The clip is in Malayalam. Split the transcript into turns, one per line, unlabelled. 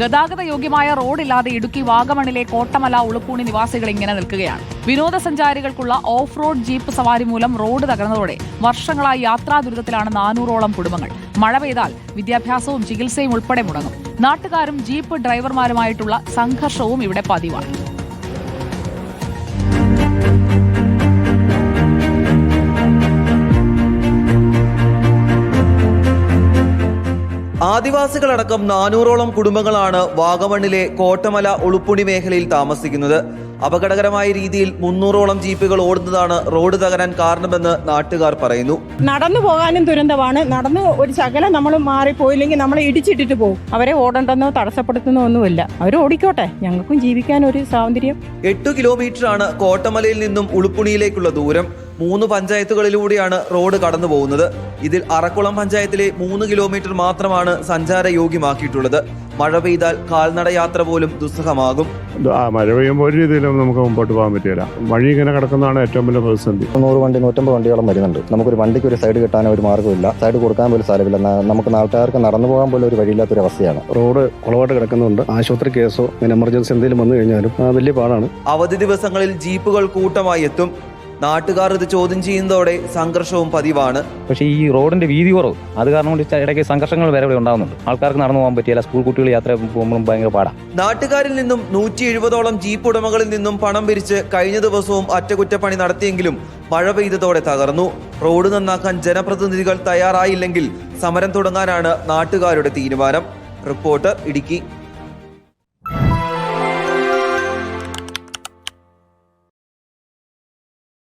ഗതാഗത യോഗ്യമായ റോഡില്ലാതെ ഇടുക്കി വാഗമണിലെ കോട്ടമല ഉളുപ്പൂണി നിവാസികൾ ഇങ്ങനെ നിൽക്കുകയാണ്. വിനോദസഞ്ചാരികൾക്കുള്ള ഓഫ് റോഡ് ജീപ്പ് സവാരി മൂലം റോഡ് തകർന്നതോടെ വർഷങ്ങളായി യാത്രാ ദുരിതത്തിലാണ് നാനൂറോളം കുടുംബങ്ങൾ. മഴ പെയ്താൽ വിദ്യാഭ്യാസവും ചികിത്സയും ഉൾപ്പെടെ മുടങ്ങും. നാട്ടുകാരും ജീപ്പ് ഡ്രൈവർമാരുമായിട്ടുള്ള സംഘർഷവും ഇവിടെ പതിവാണ്.
ആദിവാസികളടക്കം നാനൂറോളം കുടുംബങ്ങളാണ് വാഗമണ്ണിലെ കോട്ടമല ഉളുപ്പുണി മേഖലയിൽ താമസിക്കുന്നത്. അപകടകരമായ രീതിയിൽ മുന്നൂറോളം ജീപ്പുകൾ ഓടുന്നതാണ് റോഡ് തകരാൻ കാരണമെന്ന് നാട്ടുകാർ പറയുന്നു.
നടന്നു പോകാനും ദുരന്തമാണ്. നടന്ന് ഒരു ശകലം നമ്മൾ മാറിപ്പോയില്ലെങ്കിൽ നമ്മൾ ഇടിച്ചിട്ടിട്ട് പോകും. അവരെ ഓടണ്ടെന്നോ തടസ്സപ്പെടുത്തുന്നോ ഒന്നുമില്ല. അവർ ഓടിക്കോട്ടെ. ഞങ്ങൾക്കും ജീവിക്കാൻ ഒരു സ്വാതന്ത്ര്യം
എട്ടു കിലോമീറ്ററാണ് കോട്ടമലയിൽ നിന്നും ഉളുപ്പുണിയിലേക്കുള്ള ദൂരം. മൂന്ന് പഞ്ചായത്തുകളിലൂടെയാണ് റോഡ് കടന്നു പോകുന്നത്. ഇതിൽ അറക്കുളം പഞ്ചായത്തിലെ മൂന്ന് കിലോമീറ്റർ മാത്രമാണ് സഞ്ചാര യോഗ്യമാക്കിയിട്ടുള്ളത് മഴ പെയ്താൽ കാൽനട യാത്ര പോലും ദുസ്സഹമാകും.
ആ മഴ പെയ്യുമ്പോൾ ഒരു രീതിയിലും നമുക്ക് മുമ്പോട്ട് പോകാൻ പറ്റില്ല. വഴി ഇങ്ങനെ കിടക്കുന്നതാണ് ഏറ്റവും വലിയ പ്രതിസന്ധി.
നൂറ് വണ്ടി നൂറ്റമ്പത് വണ്ടികളും വരുന്നുണ്ട്. നമുക്കൊരു വണ്ടിക്ക് ഒരു സൈഡ് കിട്ടാൻ ഒരു മാർഗമില്ല. സൈഡ് കൊടുക്കാൻ പോലും സ്ഥലമില്ല നമുക്ക് നാട്ടുകാർക്ക് നടന്നു പോകാൻ പോലും ഒരു വഴിയില്ലാത്തൊരു അവസ്ഥയാണ്.
റോഡ് കുളവായിട്ട് കിടക്കുന്നുണ്ട്. ആശുപത്രി കേസോ അങ്ങനെ എമർജൻസി എന്തെങ്കിലും വന്നു കഴിഞ്ഞാലും വലിയ പാടാണ്.
അവധി ദിവസങ്ങളിൽ ജീപ്പുകൾ കൂട്ടമായി എത്തും. നാട്ടുകാർ ഇത് ചോദ്യം ചെയ്യുന്നതോടെ സംഘർഷവും പതിവാണ്.
പക്ഷേ ഈ റോഡിന്റെ വീതി കുറവ്. അത് കാരണം കൊണ്ട് ഇടയ്ക്ക് സംഘർഷങ്ങൾ വരെ ഇവിടെ ഉണ്ടാകുന്നുണ്ട് ആൾക്കാർക്ക് നടന്നു പോകാൻ പറ്റിയില്ല സ്കൂൾ കുട്ടികൾ യാത്ര പോകുമ്പോഴും ഭയങ്കര പാടാണ്
നാട്ടുകാരിൽ നിന്നും നൂറ്റി എഴുപതോളം ജീപ്പ് ഉടമകളിൽ നിന്നും പണം പിരിച്ച് കഴിഞ്ഞ ദിവസവും അറ്റകുറ്റപ്പണി നടത്തിയെങ്കിലും മഴ പെയ്തതോടെ തകർന്നു. റോഡ് നന്നാക്കാൻ ജനപ്രതിനിധികൾ തയ്യാറായില്ലെങ്കിൽ സമരം തുടങ്ങാനാണ് നാട്ടുകാരുടെ തീരുമാനം. റിപ്പോർട്ടർ ഇടുക്കി.